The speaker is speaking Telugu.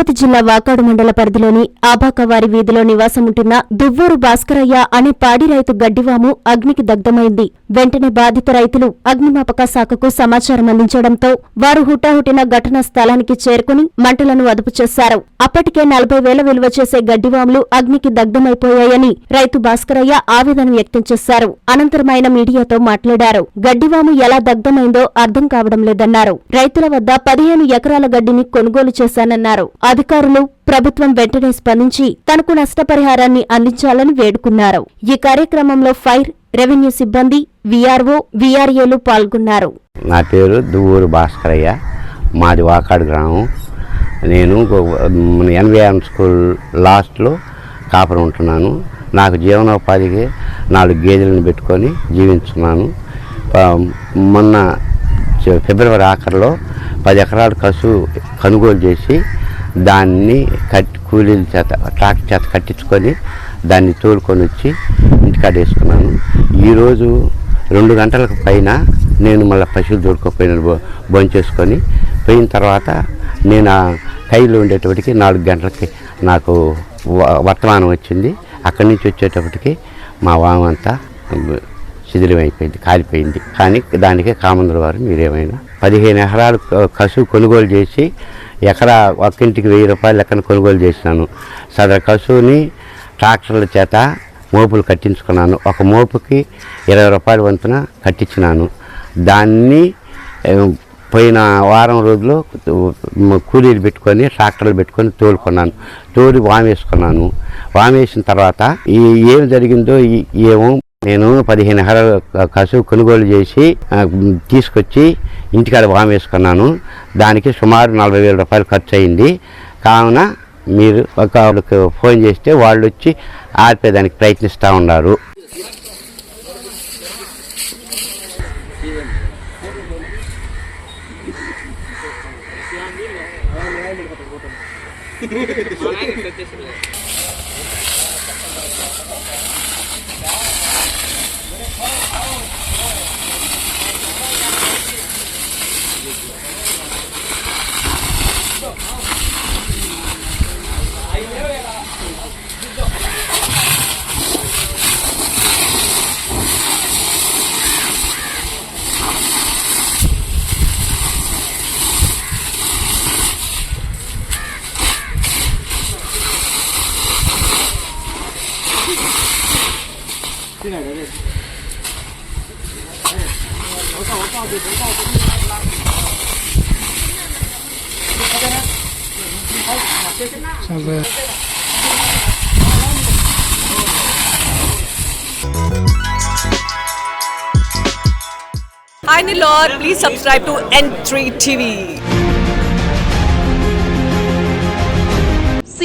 తిరుపతి జిల్లా వాకాడు మండల పరిధిలోని ఆబాకవారి వీధిలో నివాసముంటున్న దువ్వూరు భాస్కరయ్య అనే పాడి రైతు గడ్డివాము అగ్నికి దగ్ధమైంది. వెంటనే బాధిత రైతులు అగ్నిమాపక శాఖకు సమాచారం అందించడంతో వారు హుటాహుటిన ఘటనా స్థలానికి చేరుకుని మంటలను అదుపు చేశారు. అప్పటికే నలభై వేల విలువ చేసే గడ్డివాములు అగ్నికి దగ్ధమైపోయాయని రైతు భాస్కరయ్య ఆవేదన వ్యక్తం చేశారు. అనంతరం ఆయన మీడియాతో మాట్లాడారు. గడ్డివాము ఎలా దగ్ధమైందో అర్థం కావడం లేదన్నారు. రైతుల వద్ద పదిహేను ఎకరాల గడ్డిని కొనుగోలు చేశానన్నారు. అధికారులు ప్రభుత్వం వెంటనే స్పందించి తనకు నష్టపరిహారాన్ని అందించాలని వేడుకున్నారు. ఈ కార్యక్రమంలో ఫైర్ రెవెన్యూ సిబ్బంది వీఆర్ఓ విఆర్ఏలు పాల్గొన్నారు. నా పేరు దువ్వూరు భాస్కరయ్య. మాది వాకాడు గ్రామం. నేను గో- ఎన్విఆర్ స్కూల్ లాస్ట్లో కాపర ఉంటున్నాను. నాకు జీవనోపాధికి నాలుగు గేదెలను పెట్టుకొని జీవించున్నాను. మొన్న ఫిబ్రవరి ఆఖరిలో పది ఎకరాల కసు కొనుగోలు చేసి దాన్ని కట్టి కూలీల చేత ట్రాక్టర్ చేత కట్టించుకొని దాన్ని తోలుకొని వచ్చి ఇంటికాడ వేసుకున్నాను. ఈరోజు రెండు గంటలకు పైన నేను మళ్ళీ పశువులు దొరకపోయిన భోంచేసుకొని పోయిన తర్వాత నేను ఆ కైలో ఉండేటప్పటికి నాలుగు గంటలకి నాకు వ- వర్తమానం వచ్చింది. అక్కడి నుంచి వచ్చేటప్పటికి మా వామంతా శిథిలమైపోయింది కాలిపోయింది. కానీ దానికి కామందరు వారు మీరేమైనా పదిహేను ఎకరాలు కసువు కొనుగోలు చేసి ఎకరా ఒక్కింటికి వెయ్యి రూపాయలు లెక్కన కొనుగోలు చేసినాను. సదరు కసువుని ట్రాక్టర్ల చేత మోపులు కట్టించుకున్నాను. ఒక మోపుకి ఇరవై రూపాయల వంతున కట్టించినాను. దాన్ని పోయిన వారం రోజులు కూలీలు పెట్టుకొని ట్రాక్టర్లు పెట్టుకొని తోలుకున్నాను. తోలి వామేసుకున్నాను. వామేసిన తర్వాత ఈ ఏం జరిగిందో ఏమో నేను పదిహేను ఎకరాలు కసువు కొనుగోలు చేసి తీసుకొచ్చి ఇంటికాడ వామేసుకున్నాను దానికి సుమారు నలభై వేల రూపాయలు ఖర్చు అయింది కావున మీరు ఒక ఫోన్ చేస్తే వాళ్ళు వచ్చి ఆర్పేదానికి ప్రయత్నిస్తూ ఉన్నారు. 进来，人家。我到我到就我到这边来拉。这边呢？好，这边。上边。Hi Nilor, please subscribe to N3 TV.